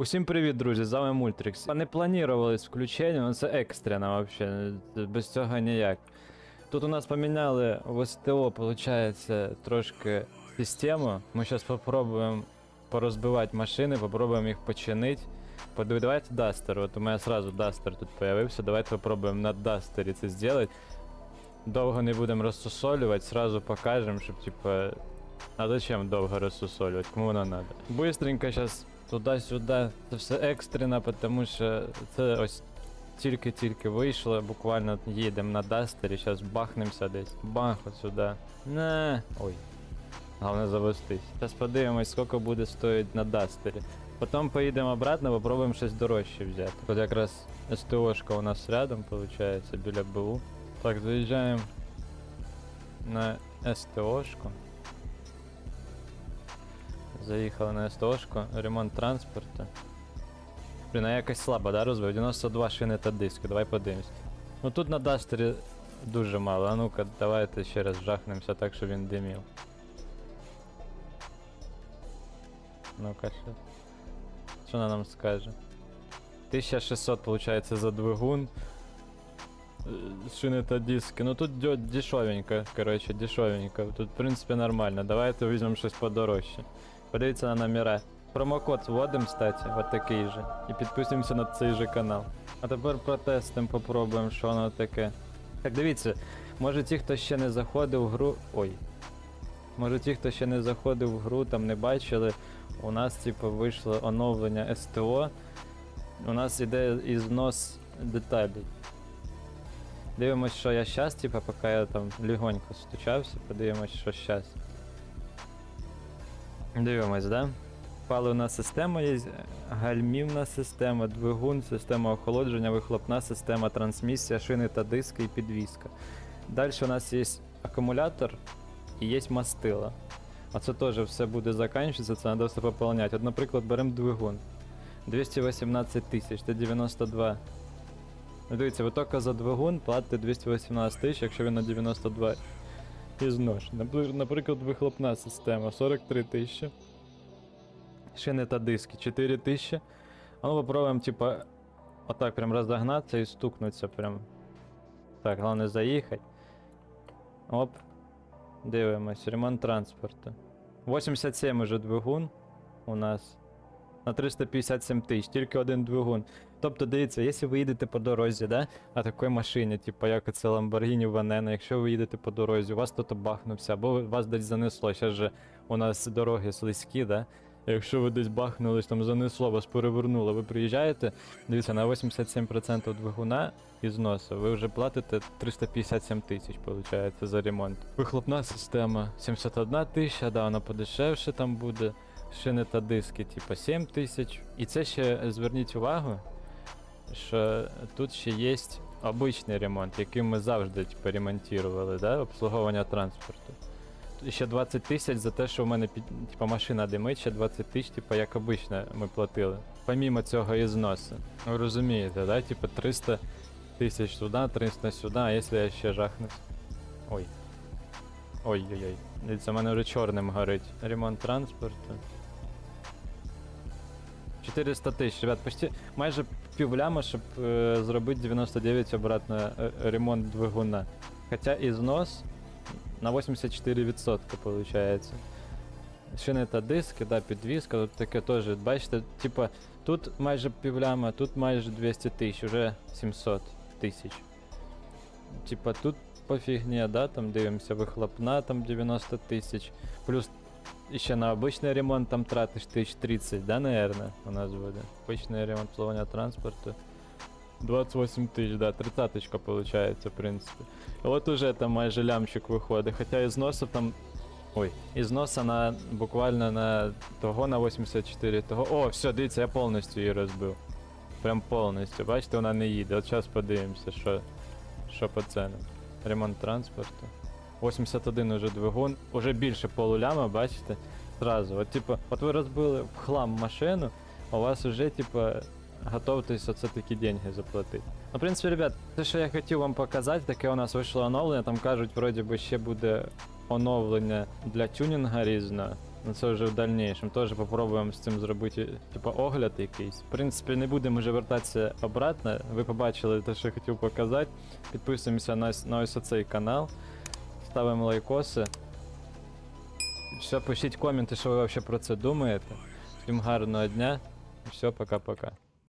Усім привіт, друзі! З вами Мультрикс. Не планувалось включення, ну це екстрено взагалі, без цього ніяк. Тут у нас поміняли в СТО, виходить, трошки систему. Ми зараз спробуємо порозбивати машини, попробуємо їх починити. Подиві- Давайте Дастер. От у мене сразу Дастер тут появився. Давайте попробуємо на Дастері це зробити. Довго не будемо розсусолювати, сразу покажемо, щоб типа. А зачем довго розсусолювати? Кому воно надо? Быстренько зараз туди-сюди. Це все екстрено, тому що це ось тільки-тільки вийшло, буквально їдемо на Дастері, зараз бахнемося десь. Бах от сюди. Не. Ой. Головне завестись. Зараз подивимось, скільки буде стоїти на Дастері. Потім поїдемо обратно, попробуємо щось дорожче взяти. Тут якраз СТОшка у нас рядом, виходить, біля БУ. Так, заїжджаємо на СТОшку. Заїхали на СТОшку, ремонт транспорту. Блін, а якось слабо, да, розвив? 92 шини та диски, давай подивимось. Ну тут на Дастері дуже мало, а ну-ка, давайте ще раз жахнемося так, щоб він димів. Ну-ка, що? Що вона нам скаже? 1600 получается за двигун. Е, Шини та диски. Ну тут дешевенько, короче, дешевенько. Тут, в принципі, нормально. Давайте візьмемо щось подорожче. Подивіться на номера. Промокод вводимо, кстати, от такий же. І підписуємося на цей же канал. А тепер протестимо, попробуємо, що воно таке. Так, дивіться, може ті, хто ще не заходив в гру. Ой. Може ті, хто ще не заходив в гру, там не бачили. У нас, типу, вийшло оновлення СТО. У нас іде ізнос деталей. Дивимось, що я щас, типу, поки я там легонько стучався, подивимось, що щас. Дивимось, да? Паливна система є, гальмівна система, двигун, система охолодження, вихлопна система, трансмісія, шини та диски і підвіска. Далі у нас є акумулятор і є мастила. А це теж все буде закінчитися, це треба все поповняти. От, наприклад, беремо двигун. 218 тисяч, це 92. Ну, Дивіться, ви тільки за двигун платите 218 тисяч, якщо він на 92 і знож. Наприклад, вихлопна система 43 тисячі. Шини та диски 4 тисячі. А ну попробуємо, типа, отак прям розогнатися і стукнутися прям. Так, головне заїхати. Оп. Дивимось, ремонт транспорту. 87 уже двигун у нас. На 357 тисяч, тільки один двигун. Тобто, дивіться, якщо ви їдете по дорозі, да, на такій машині, типу як це Lamborghini Veneno, якщо ви їдете по дорозі, у вас хтось бахнувся, або вас десь занесло, ще ж у нас дороги слизькі, да? Якщо ви десь бахнулись, там занесло, вас перевернуло, ви приїжджаєте, дивіться, на 87% двигуна і зносу, ви вже платите 357 тисяч, виходить, за ремонт. Вихлопна система 71 тисяча, да, вона подешевше там буде. Шини та диски, типа 7 тисяч. І це ще зверніть увагу, що тут ще є обичний ремонт, який ми завжди типу, ремонтували, да? обслуговування транспорту. Ще 20 тисяч за те, що в мене типу, машина димить, ще 20 тисяч, типу, як обично ми платили. Помімо цього і зносу. Ви розумієте, да? Типу 300 тисяч туди, 300 сюди, а якщо я ще жахнусь. Ой. Ой-ой-ой. Дивіться, в мене вже чорним горить. Ремонт транспорту. 400 тисяч, ребят, почти майже півляма, щоб е, зробити 99 обратно е, ремонт двигуна. Хоча і знос на 84% виходить. Шини та диски, да, підвіска, тут таке теж, бачите, типа, тут майже півляма, тут майже 200 тисяч, уже 700 тисяч. Типа тут по фігні, да, там дивимося, вихлопна там 90 тисяч, плюс ще на обичний ремонт там тратиш тисяч 30, да, наверное, у нас буде. Обичний ремонт плавання транспорту. 28 тисяч, да, 30 получается, в принципі. І от уже там майже лямчик виходить, хоча із носу там. Ой, із носа на буквально на того на 84, того. О, все, дивіться, я повністю її розбив. Прям повністю. Бачите, вона не їде. От зараз подивимося, що, що по ценам. Ремонт транспорту. 81 уже двигун, уже більше полуляма, бачите? Зразу. От типу, от ви розбили в хлам машину, у вас вже типу, готовтесь оце такі деньги заплатити. Ну, в принципі, ребят, те, що я хотів вам показати, таке у нас вийшло оновлення. Там кажуть, вроді би ще буде оновлення для тюнінга різно. Ну це вже в дальнішому. Теж попробуємо з цим зробити, типу, огляд якийсь. В принципі, не будемо вже вертатися обратно. Ви побачили те, що я хотів показати. Підписуємося на, на ось цей канал ставимо лайкоси. Все, пишіть коменти, що ви взагалі про це думаєте. Всім гарного дня. Все, пока-пока.